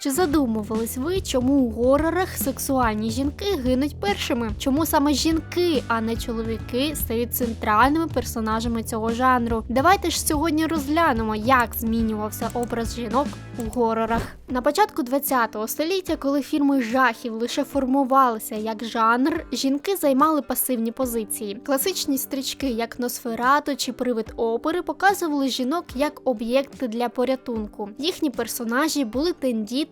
Чи задумувались ви, чому у горорах сексуальні жінки гинуть першими? Чому саме жінки, а не чоловіки, стають центральними персонажами цього жанру? Давайте ж сьогодні розглянемо, як змінювався образ жінок у горорах. На початку ХХ століття, коли фільми жахів лише формувалися як жанр, жінки займали пасивні позиції. Класичні стрічки, як Носферату чи Привид опери, показували жінок як об'єкти для порятунку. Їхні персонажі були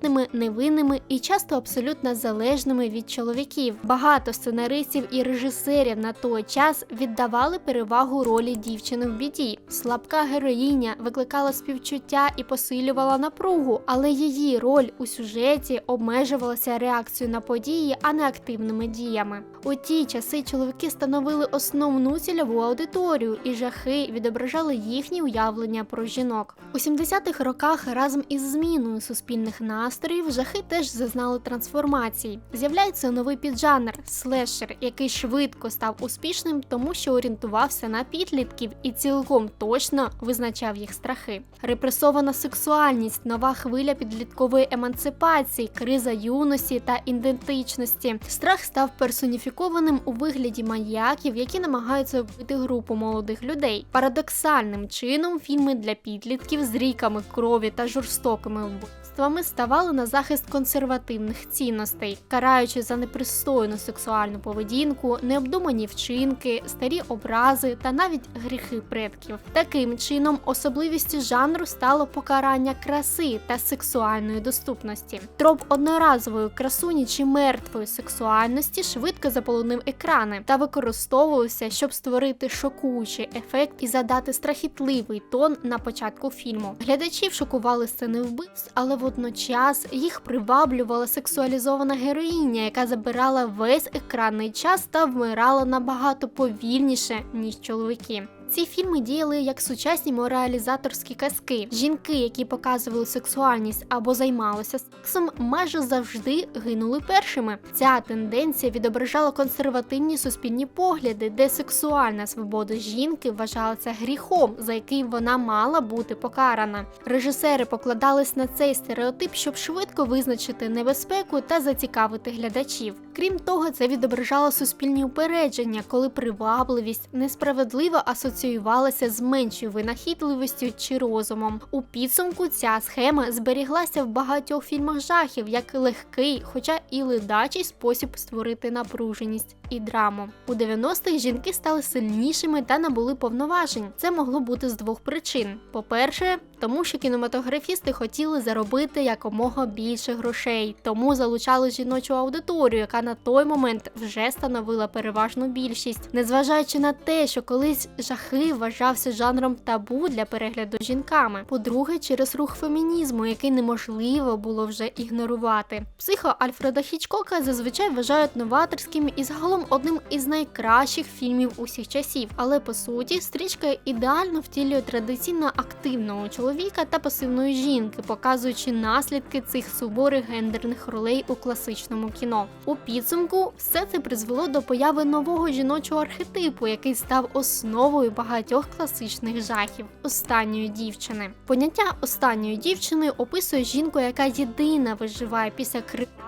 тендітними, невинними і часто абсолютно залежними від чоловіків. Багато сценаристів і режисерів на той час віддавали перевагу ролі дівчини в біді. Слабка героїня викликала співчуття і посилювала напругу, але її роль у сюжеті обмежувалася реакцією на події, а не активними діями. У ті часи чоловіки становили основну цільову аудиторію, і жахи відображали їхні уявлення про жінок. У 70-х роках разом із зміною суспільних настроїв жахи теж зазнали трансформації. З'являється новий піджанр слешер, який швидко став успішним, тому що орієнтувався на підлітків і цілком точно визначав їх страхи. Репресована сексуальність, нова хвиля підліткової емансипації, криза юності та ідентичності. Страх став персоніфікованим у вигляді маньяків, які намагаються вбити групу молодих людей. Парадоксальним чином фільми для підлітків з ріками крові та жорстокими вбивствами ставали на захист консервативних цінностей, караючи за непристойну сексуальну поведінку, необдумані вчинки, старі образи та навіть гріхи предків. Таким чином, особливістю жанру стало покарання краси та сексуальної доступності. Троп одноразової красуні чи мертвої сексуальності швидко заполонив екрани та використовувався, щоб створити шокуючий ефект і задати страхітливий тон на початку фільму. Глядачів шокували сцени вбивств, але водночас їх приваблювала сексуалізована героїня, яка забирала весь екранний час та вмирала набагато повільніше ніж чоловіки. Ці фільми діяли як сучасні моралізаторські казки. Жінки, які показували сексуальність або займалися сексом, майже завжди гинули першими. Ця тенденція відображала консервативні суспільні погляди, де сексуальна свобода жінки вважалася гріхом, за який вона мала бути покарана. Режисери покладались на цей стереотип, щоб швидко визначити небезпеку та зацікавити глядачів. Крім того, це відображало суспільні упередження, коли привабливість несправедливо асоціювалася з меншою винахідливістю чи розумом. У підсумку ця схема зберіглася в багатьох фільмах жахів як легкий, хоча і ледачий спосіб створити напруженість і драму. У 90-х жінки стали сильнішими та набули повноважень. Це могло бути з двох причин: по-перше, тому що кінематографісти хотіли заробити якомога більше грошей, тому залучали жіночу аудиторію, яка на той момент вже становила переважну більшість, незважаючи на те, що колись жахи вважався жанром табу для перегляду жінками. По-друге, через рух фемінізму, який неможливо було вже ігнорувати. Психо Альфреда Хічкока зазвичай вважають новаторським і загалом одним із найкращих фільмів усіх часів. Але по суті, стрічка ідеально втілює традиційно активного чоловіка та пасивної жінки, показуючи наслідки цих суворих гендерних ролей у класичному кіно. У підсумку все це призвело до появи нового жіночого архетипу, який став основою багатьох класичних жахів останньої дівчини. Поняття останньої дівчини описує жінку, яка єдина виживає після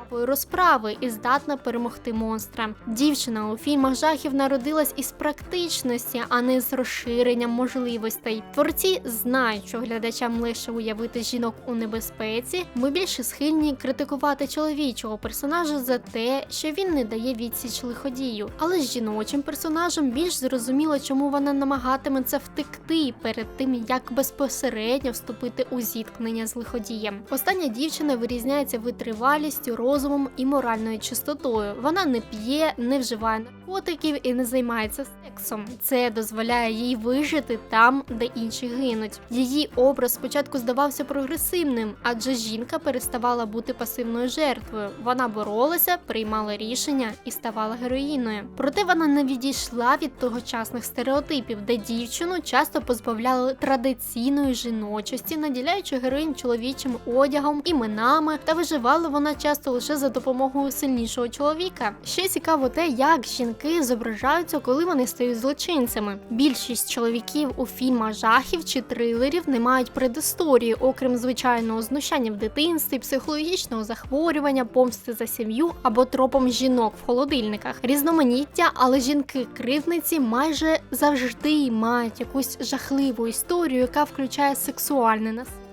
кривавої розправи і здатна перемогти монстра. Дівчина у фільмах жахів народилась із практичності, а не з розширенням можливостей. Творці знають, що глядачам легше уявити жінок у небезпеці. Ми більше схильні критикувати чоловічого персонажа за те, що він не дає відсіч лиходію. Але з жіночим персонажем більш зрозуміло, чому вона намагатиметься втекти перед тим, як безпосередньо вступити у зіткнення з лиходієм. Остання дівчина вирізняється витривалістю, розумом і моральною чистотою. Вона не п'є, не вживає наркотиків і не займається сексом. Це дозволяє їй вижити там, де інші гинуть. Її образ спочатку здавався прогресивним, адже жінка переставала бути пасивною жертвою. Вона боролася, приймала рішення і ставала героїною. Проте вона не відійшла від тогочасних стереотипів, де дівчину часто позбавляли традиційної жіночості, наділяючи героїнь чоловічим одягом, іменами, та виживала вона часто лише лише за допомогою сильнішого чоловіка. Ще цікаво те, як жінки зображаються, коли вони стають злочинцями. Більшість чоловіків у фільмах жахів чи трилерів не мають предісторії, окрім звичайного знущання в дитинстві, психологічного захворювання, помсти за сім'ю або тропом жінок в холодильниках. Різноманіття, але жінки-кривниці майже завжди мають якусь жахливу історію, яка включає сексуальне насильство.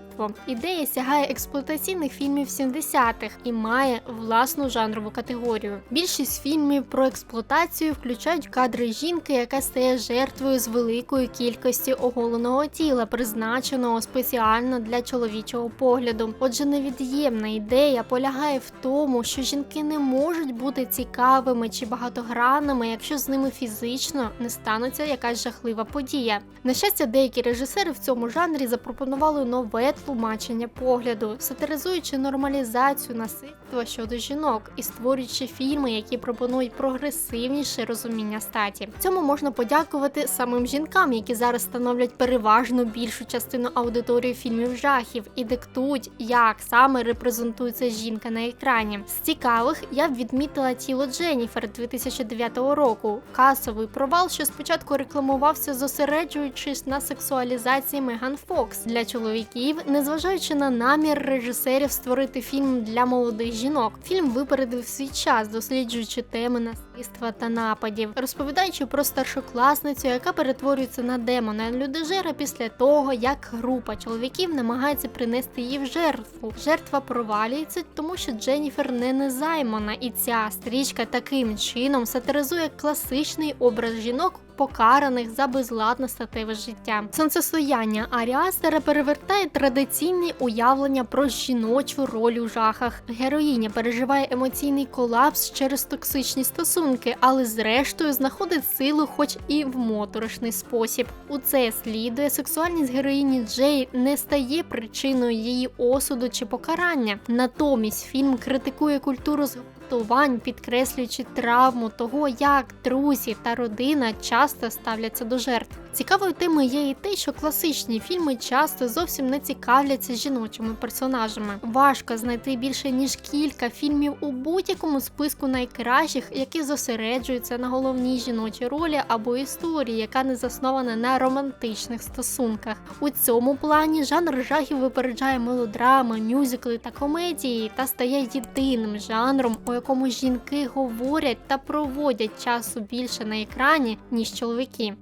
Ідея сягає експлуатаційних фільмів 70-х і має власну жанрову категорію. Більшість фільмів про експлуатацію включають кадри жінки, яка стає жертвою з великої кількості оголеного тіла, призначеного спеціально для чоловічого погляду. Отже, невід'ємна ідея полягає в тому, що жінки не можуть бути цікавими чи багатогранними, якщо з ними фізично не станеться якась жахлива подія. На щастя, деякі режисери в цьому жанрі запропонували нове тлумачення погляду, сатиризуючи нормалізацію насильства щодо жінок і створюючи фільми, які пропонують прогресивніше розуміння статі. Цьому можна подякувати самим жінкам, які зараз становлять переважно більшу частину аудиторії фільмів жахів і диктують, як саме репрезентується жінка на екрані. З цікавих я б відмітила тіло Дженніфер 2009 року. Касовий провал, що спочатку рекламувався, зосереджуючись на сексуалізації Меган Фокс для чоловіків, незважаючи на намір режисерів створити фільм для молодих жінок. Фільм випередив свій час, досліджуючи теми насильства та нападів, розповідаючи про старшокласницю, яка перетворюється на демона людожера після того, як група чоловіків намагається принести її в жертву. Жертва провалюється, тому що Дженніфер не незаймана, і ця стрічка таким чином сатиризує класичний образ жінок. Покараних за безладне статеве життя. Сонцестояння Аріастера перевертає традиційні уявлення про жіночу роль у жахах. Героїня переживає емоційний колапс через токсичні стосунки, але зрештою знаходить силу, хоч і в моторошний спосіб. У це слідує сексуальність героїні Джей не стає причиною її осуду чи покарання. Натомість фільм критикує культуру зґвалтувань, підкреслюючи травму того, як друзі та родина часто ставляться до жертв. Цікавою темою є і те, що класичні фільми часто зовсім не цікавляться жіночими персонажами. Важко знайти більше ніж кілька фільмів у будь-якому списку найкращих, які зосереджуються на головній жіночій ролі або історії, яка не заснована на романтичних стосунках. У цьому плані жанр жахів випереджає мелодрами, мюзикли та комедії та стає єдиним жанром, у якому жінки говорять та проводять часу більше на екрані ніж чоловіки.